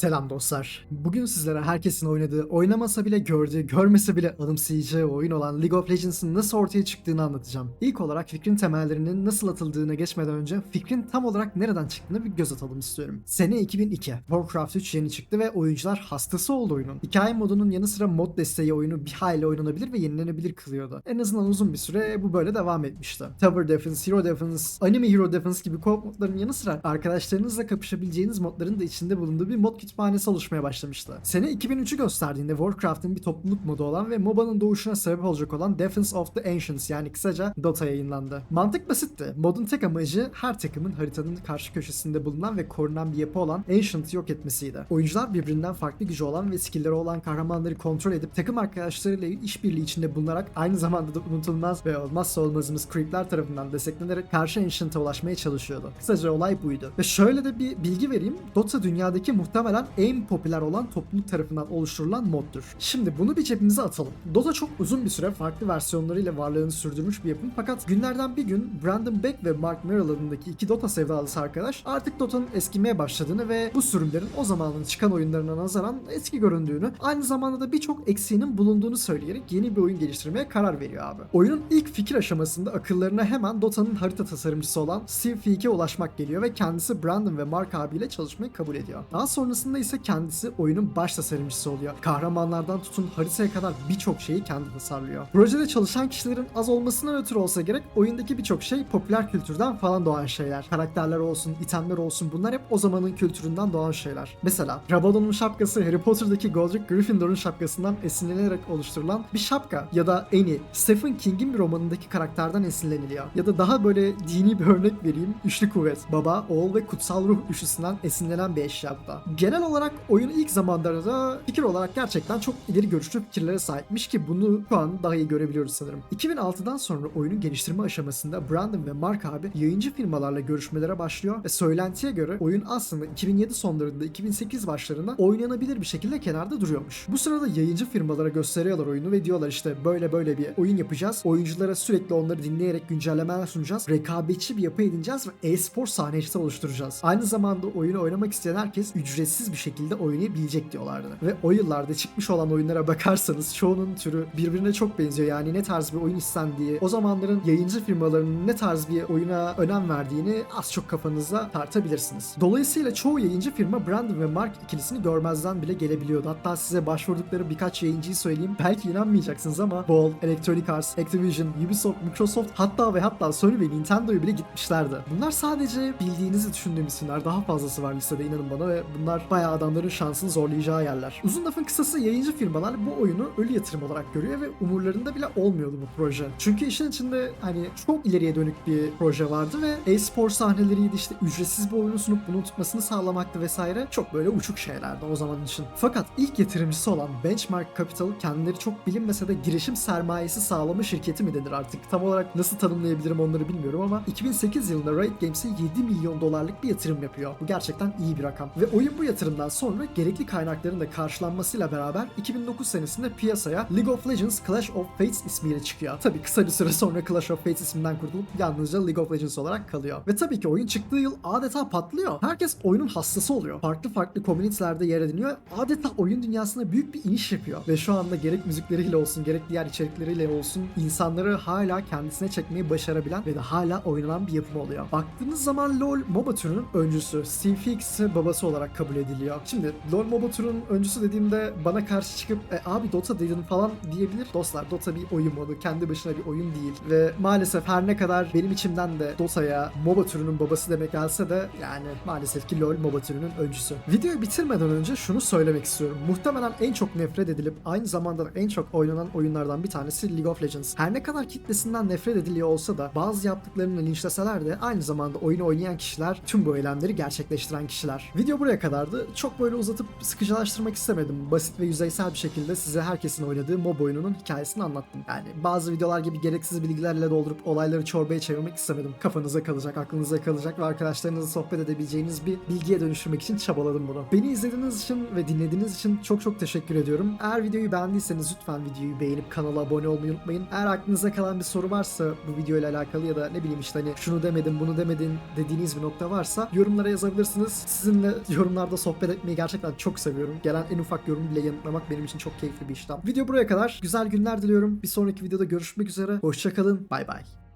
Selam dostlar. Bugün sizlere herkesin oynadığı, oynamasa bile gördüğü, görmese bile anımsayacağı oyun olan League of Legends'ın nasıl ortaya çıktığını anlatacağım. İlk olarak fikrin temellerinin nasıl atıldığına geçmeden önce fikrin tam olarak nereden çıktığına bir göz atalım istiyorum. Sene 2002. Warcraft 3 yeni çıktı ve oyuncular hastası oldu oyunun. Hikaye modunun yanı sıra mod desteği oyunu bir hayli oynanabilir ve yenilenebilir kılıyordu. En azından uzun bir süre bu böyle devam etmişti. Tower Defense, Hero Defense, Anime Hero Defense gibi co-op modların yanı sıra arkadaşlarınızla kapışabileceğiniz modların da içinde bulunduğu bir mod kütüphanesi oluşmaya başlamıştı. Sene 2003'ü gösterdiğinde Warcraft'ın bir topluluk modu olan ve MOBA'nın doğuşuna sebep olacak olan Defense of the Ancients yani kısaca Dota yayınlandı. Mantık basitti. Modun tek amacı her takımın haritanın karşı köşesinde bulunan ve korunan bir yapı olan Ancient'ı yok etmesiydi. Oyuncular birbirinden farklı gücü olan ve skillleri olan kahramanları kontrol edip takım arkadaşlarıyla işbirliği içinde bulunarak aynı zamanda da unutulmaz ve olmazsa olmazımız creepler tarafından desteklenerek karşı Ancient'a ulaşmaya çalışıyordu. Kısaca olay buydu. Ve şöyle de bir bilgi vereyim. Dota dünyadaki muhtemelen en popüler olan topluluk tarafından oluşturulan moddur. Şimdi bunu bir cebimize atalım. Dota çok uzun bir süre farklı versiyonlarıyla varlığını sürdürmüş bir yapım fakat günlerden bir gün Brandon Beck ve Mark Merrill adındaki iki Dota sevdalısı arkadaş artık Dota'nın eskimeye başladığını ve bu sürümlerin o zamanın çıkan oyunlarına nazaran eski göründüğünü aynı zamanda da birçok eksiğinin bulunduğunu söyleyerek yeni bir oyun geliştirmeye karar veriyor abi. Oyunun ilk fikir aşamasında akıllarına hemen Dota'nın harita tasarımcısı olan Steve Feek'e ulaşmak geliyor ve kendisi Brandon ve Mark abiyle çalışmayı kabul ediyor. Daha sonrasında ise kendisi oyunun baş tasarımcısı oluyor. Kahramanlardan tutun haritaya kadar birçok şeyi kendi tasarlıyor. Projede çalışan kişilerin az olmasına ötürü olsa gerek oyundaki birçok şey popüler kültürden falan doğan şeyler. Karakterler olsun, itemler olsun bunlar hep o zamanın kültüründen doğan şeyler. Mesela Rabadon'un şapkası Harry Potter'daki Godric Gryffindor'un şapkasından esinlenerek oluşturulan bir şapka ya da Annie, Stephen King'in bir romanındaki karakterden esinleniliyor. Ya da daha böyle dini bir örnek vereyim. Üçlü kuvvet. Baba, oğul ve kutsal ruh üçlüsünden esinlenen bir eşya bu da. Genel olarak oyun ilk zamanlarda fikir olarak gerçekten çok ileri görüşlü fikirlere sahipmiş ki bunu şu an daha iyi görebiliyoruz sanırım. 2006'dan sonra oyunun geliştirme aşamasında Brandon ve Mark abi yayıncı firmalarla görüşmelere başlıyor ve söylentiye göre oyun aslında 2007 sonlarında 2008 başlarında oynanabilir bir şekilde kenarda duruyormuş. Bu sırada yayıncı firmalara gösteriyorlar oyunu ve diyorlar işte böyle böyle bir oyun yapacağız. Oyunculara sürekli onları dinleyerek güncellemeler sunacağız. Rekabetçi bir yapı edineceğiz ve e-spor sahnesi oluşturacağız. Aynı zamanda oyunu oynamak isteyen herkes ücretsiz bir şekilde oynayabilecek diyorlardı. Ve o yıllarda çıkmış olan oyunlara bakarsanız çoğunun türü birbirine çok benziyor. Yani ne tarz bir oyun istendiği, o zamanların yayıncı firmalarının ne tarz bir oyuna önem verdiğini az çok kafanızda tartabilirsiniz. Dolayısıyla çoğu yayıncı firma Brandon ve Mark ikilisini görmezden bile gelebiliyordu. Hatta size başvurdukları birkaç yayıncıyı söyleyeyim. Belki inanmayacaksınız ama Ball, Electronic Arts, Activision, Ubisoft, Microsoft hatta ve hatta Sony ve Nintendo'yu bile gitmişlerdi. Bunlar sadece bildiğinizi düşündüğüm isimler. Daha fazlası var listede inanın bana ve bunlar bayağı adamların şansını zorlayacağı yerler. Uzun lafın kısası yayıncı firmalar bu oyunu ölü yatırım olarak görüyor ve umurlarında bile olmuyordu bu proje. Çünkü işin içinde hani çok ileriye dönük bir proje vardı ve e-spor sahneleriydi işte ücretsiz bir oyunu sunup bunu tutmasını sağlamaktı vesaire. Çok böyle uçuk şeylerdi o zaman için. Fakat ilk yatırımcısı olan Benchmark Capital kendileri çok bilinmese de girişim sermayesi sağlama şirketi mi denir artık? Tam olarak nasıl tanımlayabilirim onları bilmiyorum ama 2008 yılında Riot Games'e 7 milyon dolarlık bir yatırım yapıyor. Bu gerçekten iyi bir rakam. Ve oyun bu yatırımdan sonra gerekli kaynakların da karşılanmasıyla beraber 2009 senesinde piyasaya League of Legends Clash of Fates ismiyle çıkıyor. Tabi kısa bir süre sonra Clash of Fates isminden kurtulup yalnızca League of Legends olarak kalıyor. Ve tabii ki oyun çıktığı yıl adeta patlıyor. Herkes oyunun hastası oluyor. Farklı farklı komünitelerde yer ediniyor. Adeta oyun dünyasına büyük bir iniş yapıyor. Ve şu anda gerek müzikleriyle olsun gerek diğer içerikleriyle olsun insanları hala kendisine çekmeyi başarabilen ve de hala oynanan bir yapım oluyor. Baktığınız zaman LoL MOBA türünün öncüsü. Steve Fix babası olarak kabul ediliyor. Şimdi LoL MOBA türünün öncüsü dediğimde bana karşı çıkıp e, abi Dota dedin falan diyebilir. Dostlar Dota bir oyun modu. Kendi başına bir oyun değil. Ve maalesef her ne kadar benim içimden de Dota'ya MOBA türünün babası demek gelse de yani maalesef ki LoL MOBA türünün öncüsü. Videoyu bitirmeden önce şunu söylemek istiyorum. Muhtemelen en çok nefret edilip aynı zamanda da en çok oynanan oyunlardan bir tanesi League of Legends. Her ne kadar kitlesinden nefret ediliyor olsa da bazı yaptıklarını linçleseler de aynı zamanda oyunu oynayan kişiler tüm bu eylemleri gerçekleştiren kişiler. Video buraya kadardı. Çok böyle uzatıp sıkıcılaştırmak istemedim. Basit ve yüzeysel bir şekilde size herkesin oynadığı MOB oyununun hikayesini anlattım. Yani bazı videolar gibi gereksiz bilgilerle doldurup olayları çorbaya çevirmek istemedim. Kafanıza kalacak, aklınıza kalacak ve arkadaşlarınızla sohbet edebileceğiniz bir bilgiye dönüştürmek için çabaladım bunu. Beni izlediğiniz için ve dinlediğiniz için çok çok teşekkür ediyorum. Eğer videoyu beğendiyseniz lütfen videoyu beğenip kanala abone olmayı unutmayın. Eğer aklınıza kalan bir soru varsa bu videoyla alakalı ya da ne bileyim işte hani şunu demedin bunu demedin dediğiniz bir nokta varsa yorumlara yazabilirsiniz. Sizinle yorumlarda sohbet sohbet etmeyi gerçekten çok seviyorum. Gelen en ufak yorum bile yanıtlamak benim için çok keyifli bir işlem. Video buraya kadar. Güzel günler diliyorum. Bir sonraki videoda görüşmek üzere. Hoşçakalın. Bay bay.